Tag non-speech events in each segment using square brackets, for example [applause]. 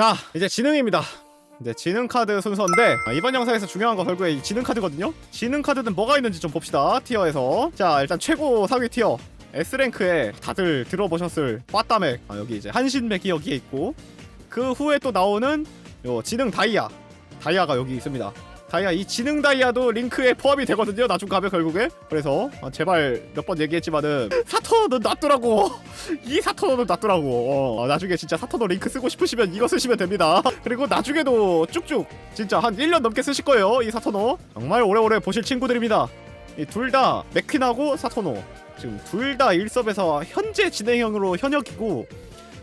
자 이제 지능입니다. 이제 지능 카드 순서인데 아, 이번 영상에서 중요한 건 결국에 이 지능 카드거든요? 지능 카드는 뭐가 있는지 좀 봅시다 티어에서. 자 일단 최고 상위 티어. S랭크에 다들 들어보셨을 빠따맥. 아, 여기 이제 한신맥이 여기에 있고 그 후에 또 나오는 요 지능 다이아. 다이아가 여기 있습니다 다이아 이 지능 다이아도 링크에 포함이 되거든요 나중 가면 결국에. 그래서 아, 제발 몇 번 얘기했지만은 사토는 놨더라고! [laughs] 이 사토는 놨더라고! 어, 나중에 진짜 사토노 링크 쓰고 싶으시면 이거 쓰시면 됩니다. [laughs] 그리고 나중에도 쭉쭉 진짜 한 1년 넘게 쓰실 거예요 이 사토노. 정말 오래오래 보실 친구들입니다. 이둘다 맥퀸하고 사토노. 지금 둘다 1섭에서 현재 진행형으로 현역이고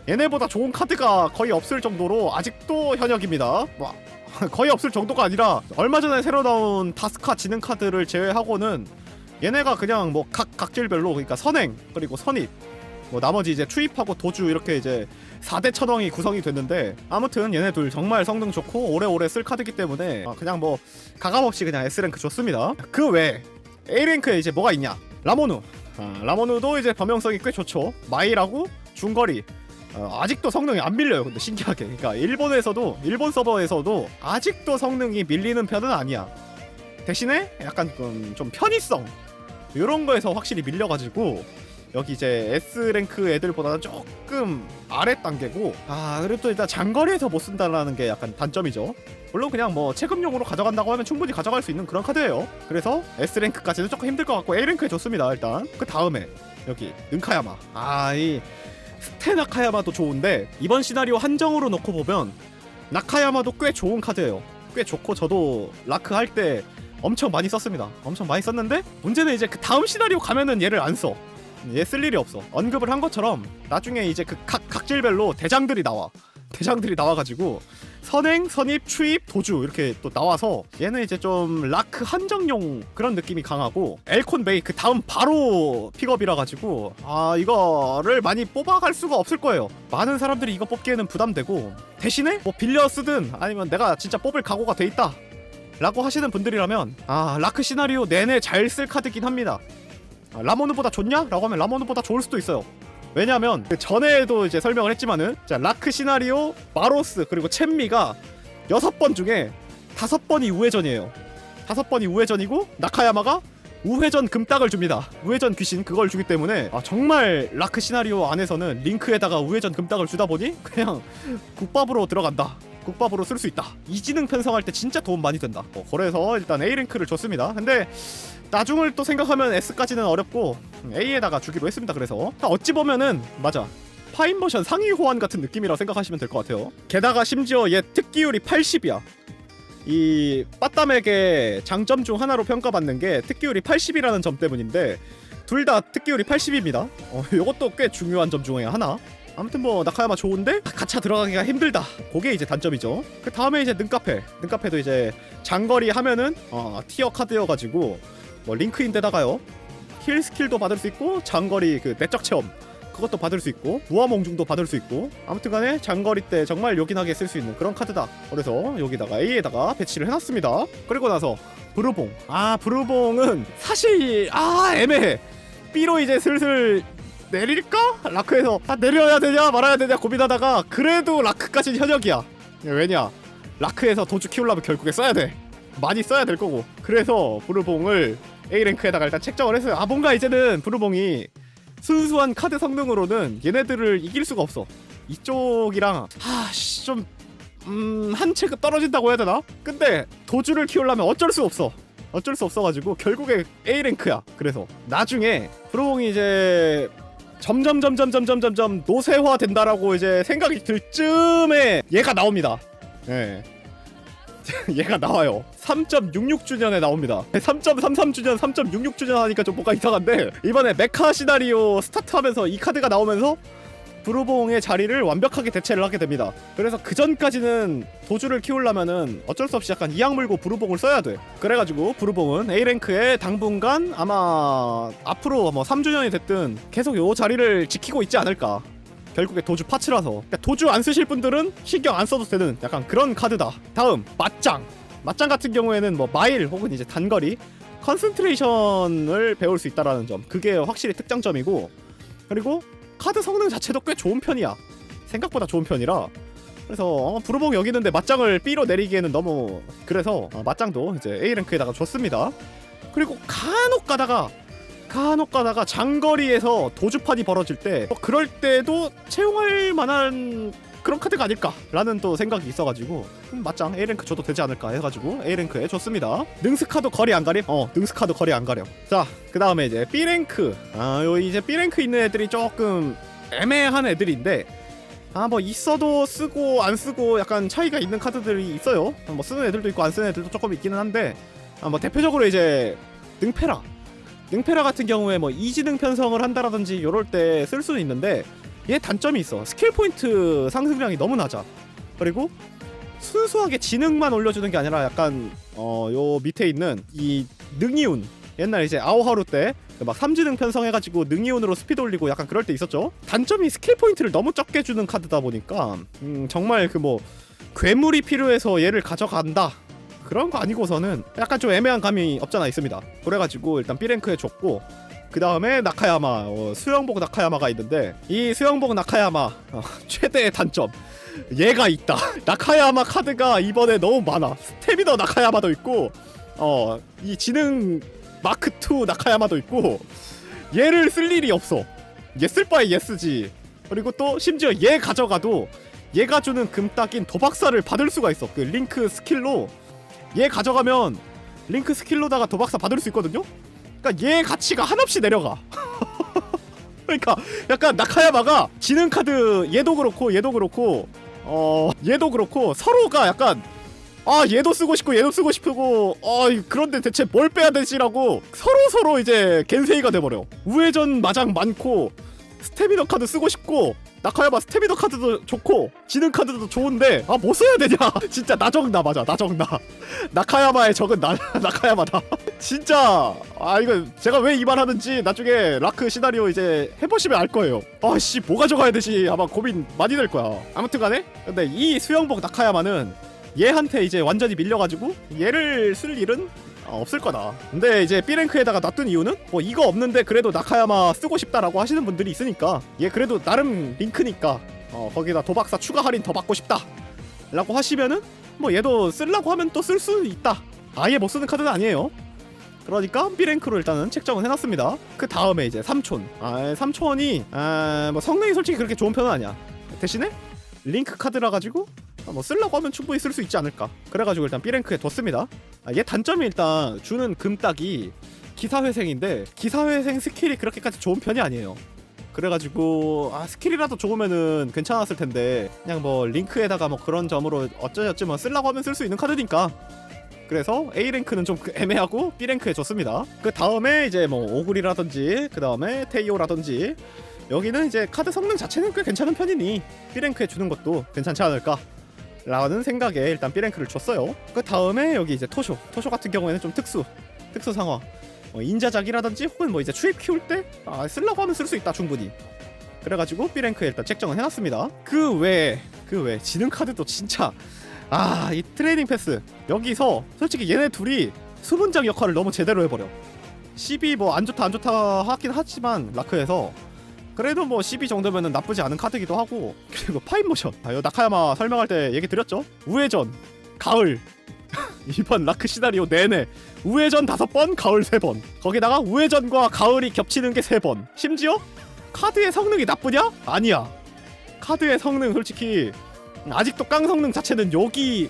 얘네보다 좋은 카드가 거의 없을 정도로 아직도 현역입니다. 뭐 [laughs] 거의 없을 정도가 아니라 얼마 전에 새로 나온 다스카 지능 카드를 제외하고는 얘네가 그냥 뭐 각 각질별로 그러니까 선행 그리고 선입 뭐 나머지 이제 추입하고 도주 이렇게 이제 4대 천왕이 구성이 됐는데 아무튼 얘네 둘 정말 성능 좋고 오래오래 쓸 카드기 때문에 아, 그냥 뭐 가감없이 그냥 S랭크 좋습니다. 그 외에 A랭크에 이제 뭐가 있냐? 라모누. 아, 라모누도 이제 범용성이 꽤 좋죠. 마일하고 중거리 어, 아직도 성능이 안 밀려요. 근데 신기하게. 그러니까 일본에서도 일본 서버에서도 아직도 성능이 밀리는 편은 아니야. 대신에 약간 좀, 좀 편의성 이런 거에서 확실히 밀려가지고 여기 이제 S 랭크 애들보다는 조금 아래 단계고 아 그리고 또 일단 장거리에서 못 쓴다라는 게 약간 단점이죠. 물론 그냥 뭐 체급용으로 가져간다고 하면 충분히 가져갈 수 있는 그런 카드예요. 그래서 S 랭크까지는 조금 힘들 것 같고 A 랭크에 좋습니다. 일단 그 다음에 여기 능카야마 아이 스테 나카야마도 좋은데 이번 시나리오 한정으로 놓고 보면 나카야마도 꽤 좋은 카드예요. 꽤 좋고 저도 라크 할 때 엄청 많이 썼습니다. 엄청 많이 썼는데 문제는 이제 그 다음 시나리오 가면은 얘를 안 써. 얘 쓸 일이 없어. 언급을 한 것처럼 나중에 이제 그 각 각질별로 대장들이 나와. 대장들이 나와가지고 선행, 선입, 추입, 도주 이렇게 또 나와서 얘는 이제 좀 라크 한정용 그런 느낌이 강하고 엘콘 베이 그 다음 바로 픽업이라 가지고 아 이거를 많이 뽑아갈 수가 없을 거예요. 많은 사람들이 이거 뽑기에는 부담되고 대신에 뭐 빌려 쓰든 아니면 내가 진짜 뽑을 각오가 돼 있다. 라고 하시는 분들이라면 아 라크 시나리오 내내 잘 쓸 카드긴 합니다. 아, 라모누보다 좋냐? 라고 하면 라모누보다 좋을 수도 있어요. 왜냐면 그 전에도 이제 설명을 했지만은 자 라크 시나리오 마로스 그리고 챔미가 여섯 번 중에 다섯 번이 우회전이에요. 다섯 번이 우회전이고 나카야마가 우회전 금딱을 줍니다. 우회전 귀신 그걸 주기 때문에 아, 정말 라크 시나리오 안에서는 링크에다가 우회전 금딱을 주다 보니 그냥 국밥으로 들어간다. 국밥으로 쓸 수 있다. 이지능 편성할 때 진짜 도움 많이 된다. 어, 그래서 일단 A 랭크를 줬습니다. 근데 나중을 또 생각하면 S까지는 어렵고 A에다가 주기로 했습니다. 그래서 어찌 보면은 맞아. 파인버션 상위 호환 같은 느낌이라 생각하시면 될 것 같아요. 게다가 심지어 얘 특기율이 80이야. 이 빠따맥의 장점 중 하나로 평가받는 게 특기율이 80이라는 점 때문인데 둘 다 특기율이 80입니다. 어, 이것도 꽤 중요한 점 중에 하나. 아무튼 뭐 나카야마 좋은데 가차 들어가기가 힘들다. 그게 이제 단점이죠. 그 다음에 이제 능카페. 능카페도 이제 장거리 하면은 어, 티어 카드여가지고 뭐 링크인데다가요 힐 스킬도 받을 수 있고 장거리 그 내적 체험 그것도 받을 수 있고 무화몽중도 받을 수 있고 아무튼간에 장거리 때 정말 요긴하게 쓸 수 있는 그런 카드다. 그래서 여기다가 A에다가 배치를 해놨습니다. 그리고 나서 브루봉. 아 브루봉은 사실 아 애매해. B로 이제 슬슬 내릴까? 라크에서 아, 내려야 되냐 말아야 되냐 고민하다가 그래도 라크까지는 현역이야. 왜냐? 라크에서 도주 키우려면 결국에 써야 돼. 많이 써야 될 거고. 그래서 브루봉을 A랭크에다가 일단 책정을 했어요. 아 뭔가 이제는 브루봉이 순수한 카드 성능으로는 얘네들을 이길 수가 없어. 이쪽이랑 아씨 좀 음, 한 체급 떨어진다고 해야 되나? 근데 도주를 키우려면 어쩔 수 없어. 어쩔 수 없어가지고 결국에 A랭크야 그래서. 나중에 브루봉이 이제 점점 점점 점점 점점 노쇠화 된다라고 이제 생각이 들 쯤에 얘가 나옵니다. 예. [laughs] 얘가 나와요. 3.66주년에 나옵니다. [laughs] 3.33주년, 3.66주년 하니까 좀 뭔가 이상한데 이번에 메카 시나리오 스타트하면서 이 카드가 나오면서 브루봉의 자리를 완벽하게 대체를 하게 됩니다. 그래서 그 전까지는 도주를 키우려면은 어쩔 수 없이 약간 이악 물고 브루봉을 써야 돼. 그래가지고 브루봉은 A 랭크에 당분간 아마 앞으로 뭐 3주년이 됐든 계속 요 자리를 지키고 있지 않을까. 결국에 도주 파츠라서. 그러니까 도주 안 쓰실 분들은 신경 안 써도 되는 약간 그런 카드다. 다음 맞짱. 맞짱 같은 경우에는 뭐 마일 혹은 이제 단거리 컨센트레이션을 배울 수 있다라는 점. 그게 확실히 특장점이고. 그리고 카드 성능 자체도 꽤 좋은 편이야. 생각보다 좋은 편이라. 그래서 어, 부르봉 여기는데 맞짱을 B로 내리기에는 너무 그래서 어, 맞짱도 이제 A 랭크에다가 줬습니다. 그리고 간혹 가다가 간혹 가다가 장거리에서 도주판이 벌어질 때 어, 그럴 때도 채용할 만한 그런 카드가 아닐까라는 또 생각이 있어가지고 음, 맞짱 A 랭크 줘도 되지 않을까 해가지고 A 랭크에 줬습니다. 능스카도 거리 안 가림? 어 능스카도 거리 안 가려. 자그 다음에 이제 B 랭크 아요 이제 B 랭크 있는 애들이 조금 애매한 애들인데 아 뭐 있어도 쓰고 안 쓰고 약간 차이가 있는 카드들이 있어요. 뭐 쓰는 애들도 있고 안 쓰는 애들도 조금 있기는 한데 아 뭐 대표적으로 이제 능페라 능페라 같은 경우에 뭐 이지능 편성을 한다라든지 요럴 때 쓸 수는 있는데 얘 단점이 있어. 스킬 포인트 상승량이 너무 낮아. 그리고 순수하게 지능만 올려주는 게 아니라 약간 어 요 밑에 있는 이 능이운. 옛날 이제 아오하루 때 막 삼지능 편성해가지고 능이운으로 스피드 올리고 약간 그럴 때 있었죠. 단점이 스킬 포인트를 너무 적게 주는 카드다 보니까 음 정말 그 뭐 괴물이 필요해서 얘를 가져간다 그런 거 아니고서는 약간 좀 애매한 감이 없잖아 있습니다. 그래가지고 일단 B랭크에 줬고 그 다음에 나카야마 어, 수영복 나카야마가 있는데 이 수영복 나카야마 어, [laughs] 최대의 단점. 얘가 있다. [laughs] 나카야마 카드가 이번에 너무 많아. 스테미너 나카야마도 있고 어 이 지능 마크 2 나카야마도 있고 얘를 쓸 일이 없어. 얘 쓸 바에 얘 쓰지. 그리고 또 심지어 얘 가져가도 얘가 주는 금딱인 도박사를 받을 수가 있어. 그 링크 스킬로 얘 가져가면 링크 스킬로다가 도박사 받을 수 있거든요 그러니까 얘 가치가 한없이 내려가. [laughs] 그러니까 약간 나카야마가 지능 카드 얘도 그렇고 얘도 그렇고 어 얘도 그렇고 서로가 약간 아 얘도 쓰고 싶고 얘도 쓰고 싶고 어 그런데 대체 뭘 빼야 되지라고 서로 서로 이제 겐세이가 돼버려. 우회전 마장 많고 스태미너 카드 쓰고 싶고 나카야마 스태미너 카드도 좋고 지능 카드도 좋은데 아 뭐 써야 되냐? [laughs] 진짜 나정나 맞아. 나정나. [laughs] 나카야마의 적은 나 [laughs] 나카야마다. 진짜 아 이거 제가 왜 이 말 하는지 나중에 라크 시나리오 이제 해보시면 알 거예요. 아씨 뭐 가져가야 되지? 아마 고민 많이 될 거야. 아무튼간에 근데 이 수영복 나카야마는 얘한테 이제 완전히 밀려가지고 얘를 쓸 일은 어, 없을 거다. 근데 이제 B랭크에다가 놔둔 이유는 뭐 이거 없는데 그래도 나카야마 쓰고 싶다라고 하시는 분들이 있으니까 얘 그래도 나름 링크니까 어, 거기다 도박사 추가 할인 더 받고 싶다. 라고 하시면은 뭐 얘도 쓰려고 하면 또 쓸 수 있다. 아예 못 쓰는 카드는 아니에요. 그러니까 B랭크로 일단은 책정을 해놨습니다. 그 다음에 이제 삼촌. 아, 삼촌이 아, 뭐 성능이 솔직히 그렇게 좋은 편은 아니야. 대신에 링크 카드라 가지고 아, 뭐 쓰려고 하면 충분히 쓸 수 있지 않을까. 그래가지고 일단 B랭크에 뒀습니다. 아, 얘 단점이 일단 주는 금딱이 기사회생인데 기사회생 스킬이 그렇게까지 좋은 편이 아니에요. 그래가지고 아 스킬이라도 좋으면은 괜찮았을 텐데 그냥 뭐 링크에다가 뭐 그런 점으로 어쩌저쩌 뭐 쓰려고 하면 쓸 수 있는 카드니까 그래서 A 랭크는 좀 애매하고 B 랭크에 줬습니다. 그 다음에 이제 뭐 오굴이라든지 그 다음에 테이오라든지 여기는 이제 카드 성능 자체는 꽤 괜찮은 편이니 B 랭크에 주는 것도 괜찮지 않을까. 라는 생각에 일단 B 랭크를 줬어요. 그 다음에 여기 이제 토쇼, 토쇼 같은 경우에는 좀 특수, 특수 상황, 어, 인자작이라든지 혹은 뭐 이제 추입 키울 때 아, 쓰려고 하면 쓸 수 있다 충분히. 그래가지고 B 랭크에 일단 책정을 해놨습니다. 그 외에 그 외에 지능 카드도 진짜 아 이 트레이닝 패스 여기서 솔직히 얘네 둘이 수문장 역할을 너무 제대로 해버려. 12 뭐 안 좋다 안 좋다 하긴 하지만 라크에서 그래도 뭐 12 정도면은 나쁘지 않은 카드기도 하고 그리고 파인 모션. 아, 요 나카야마 설명할 때 얘기 드렸죠? 우회전 가을. [laughs] 이번 라크 시나리오 내내 우회전 다섯 번 가을 세번. 거기다가 우회전과 가을이 겹치는 게 세 번. 심지어 카드의 성능이 나쁘냐? 아니야. 카드의 성능 솔직히 아직도 깡 성능 자체는 여기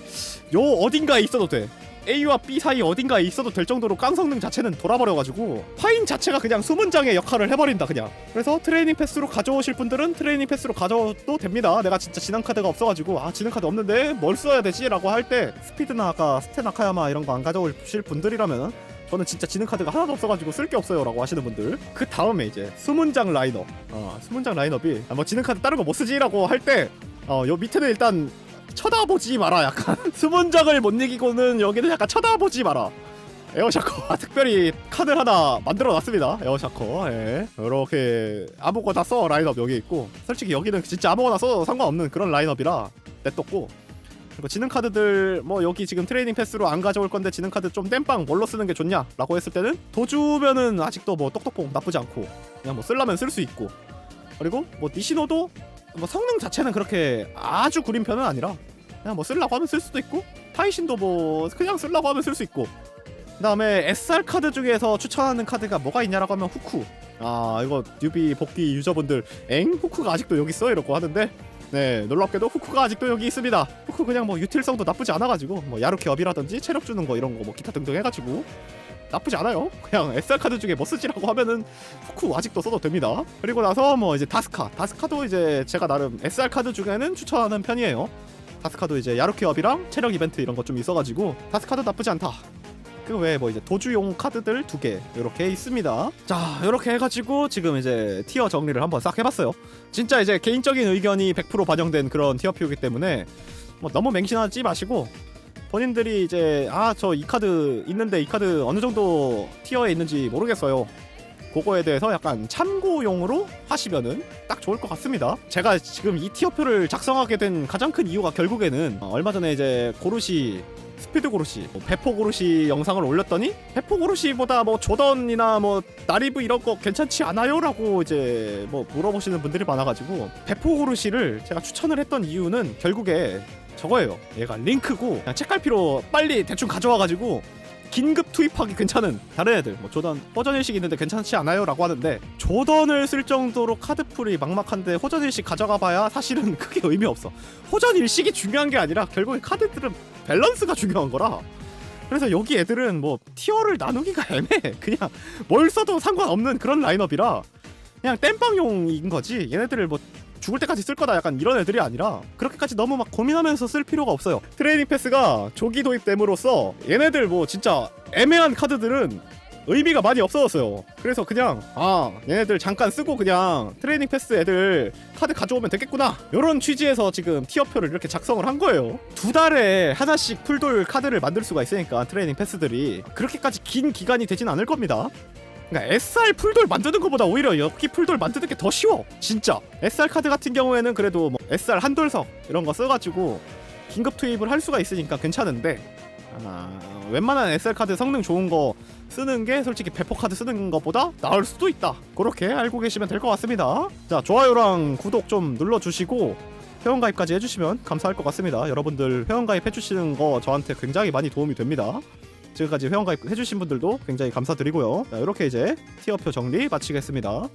요 어딘가에 있어도 돼 A와 B 사이 어딘가에 있어도 될 정도로 깡 성능 자체는 돌아버려가지고 파인 자체가 그냥 수문장의 역할을 해버린다 그냥 그래서 트레이닝 패스로 가져오실 분들은 트레이닝 패스로 가져도 됩니다 내가 진짜 지능 카드가 없어가지고 아 지능 카드 없는데 뭘 써야 되지? 라고 할 때 스피드나 아까 스테나카야마 이런 거 안 가져오실 분들이라면 저는 진짜 지능 카드가 하나도 없어가지고 쓸 게 없어요 라고 하시는 분들 그 다음에 이제 수문장 라인업 어, 수문장 라인업이 아, 뭐 지능 카드 다른 거 못 쓰지? 라고 할때 어, 요 밑에는 일단 쳐다보지 마라 약간. [laughs] 수문장을 못 이기고는 여기는 약간 쳐다보지 마라. 에어샤커 [laughs] 특별히 카드 하나 만들어 놨습니다 에어샤커. 예. 이렇게 아무거나 써 라인업 여기 있고. 솔직히 여기는 진짜 아무거나 써도 상관없는 그런 라인업이라 냅뒀고. 그리고 지능 카드들 뭐 여기 지금 트레이닝 패스로 안 가져올 건데 지능 카드 좀 땜빵 뭘로 쓰는 게 좋냐 라고 했을 때는 도주면은 아직도 뭐 똑똑봉 나쁘지 않고 그냥 뭐 쓸라면 쓸 수 있고. 그리고 뭐 니시노도 뭐 성능 자체는 그렇게 아주 구린 편은 아니라 그냥 뭐 쓰려고 하면 쓸 수도 있고 타이신도 뭐 그냥 쓰려고 하면 쓸 수 있고. 그 다음에 SR 카드 중에서 추천하는 카드가 뭐가 있냐라고 하면 후쿠. 아 이거 뉴비 복귀 유저분들 엥? 후쿠가 아직도 여기 있어? 이러고 하는데 네 놀랍게도 후쿠가 아직도 여기 있습니다. 후쿠 그냥 뭐 유틸성도 나쁘지 않아가지고 뭐 야루키 업이라든지 체력 주는 거 이런 거 뭐 기타 등등 해가지고 나쁘지 않아요. 그냥 SR 카드 중에 뭐 쓰지라고 하면은 후쿠 아직도 써도 됩니다. 그리고 나서 뭐 이제 다스카. 다스카도 이제 제가 나름 SR 카드 중에는 추천하는 편이에요. 다스카도 이제 야루키 업이랑 체력 이벤트 이런 거좀 있어가지고 다스카도 나쁘지 않다. 그 외에 뭐 이제 도주용 카드들 두 개 이렇게 있습니다. 자 이렇게 해가지고 지금 이제 티어 정리를 한번 싹 해봤어요. 진짜 이제 개인적인 의견이 100% 반영된 그런 티어 표이기 때문에 뭐 너무 맹신하지 마시고 본인들이 이제 아 저 이 카드 있는데 이 카드 어느 정도 티어에 있는지 모르겠어요. 그거에 대해서 약간 참고용으로 하시면은 딱 좋을 것 같습니다. 제가 지금 이 티어표를 작성하게 된 가장 큰 이유가 결국에는 어, 얼마 전에 이제 고르시 스피드 고르시, 뭐 배포 고르시 영상을 올렸더니 배포 고르시보다 뭐 조던이나 뭐 나리브 이런 거 괜찮지 않아요?라고 이제 뭐 물어보시는 분들이 많아가지고 배포 고르시를 제가 추천을 했던 이유는 결국에 저거예요. 얘가 링크고 그냥 책갈피로 빨리 대충 가져와가지고 긴급 투입하기 괜찮은 다른 애들 뭐 조던 호전 일식 있는데 괜찮지 않아요?라고 하는데 조던을 쓸 정도로 카드풀이 막막한데 호전 일식 가져가봐야 사실은 [laughs] 크게 의미 없어. 호전 일식이 중요한 게 아니라 결국에 카드들은 밸런스가 중요한 거라. 그래서 여기 애들은 뭐 티어를 나누기가 [laughs] 애매해. 그냥 뭘 써도 상관없는 그런 라인업이라 그냥 땜빵용인 거지. 얘네들을 뭐 죽을 때까지 쓸 거다 약간 이런 애들이 아니라 그렇게까지 너무 막 고민하면서 쓸 필요가 없어요. 트레이닝 패스가 조기 도입됨으로써 얘네들 뭐 진짜 애매한 카드들은 의미가 많이 없어졌어요. 그래서 그냥 아 얘네들 잠깐 쓰고 그냥 트레이닝 패스 애들 카드 가져오면 되겠구나. 이런 취지에서 지금 티어표를 이렇게 작성을 한 거예요. 두 달에 하나씩 풀돌 카드를 만들 수가 있으니까 트레이닝 패스들이 그렇게까지 긴 기간이 되진 않을 겁니다. 그러니까 SR 풀돌 만드는 것보다 오히려 여기 풀돌 만드는 게 더 쉬워. 진짜. SR 카드 같은 경우에는 그래도 뭐 SR 한돌석 이런 거 써가지고 긴급 투입을 할 수가 있으니까 괜찮은데 아, 웬만한 SR 카드 성능 좋은 거 쓰는 게 솔직히 배포 카드 쓰는 것보다 나을 수도 있다. 그렇게 알고 계시면 될 것 같습니다. 자 좋아요랑 구독 좀 눌러주시고 회원가입까지 해주시면 감사할 것 같습니다. 여러분들 회원가입 해주시는 거 저한테 굉장히 많이 도움이 됩니다. 지금까지 회원가입 해주신 분들도 굉장히 감사드리고요. 자, 이렇게 이제 티어표 정리 마치겠습니다.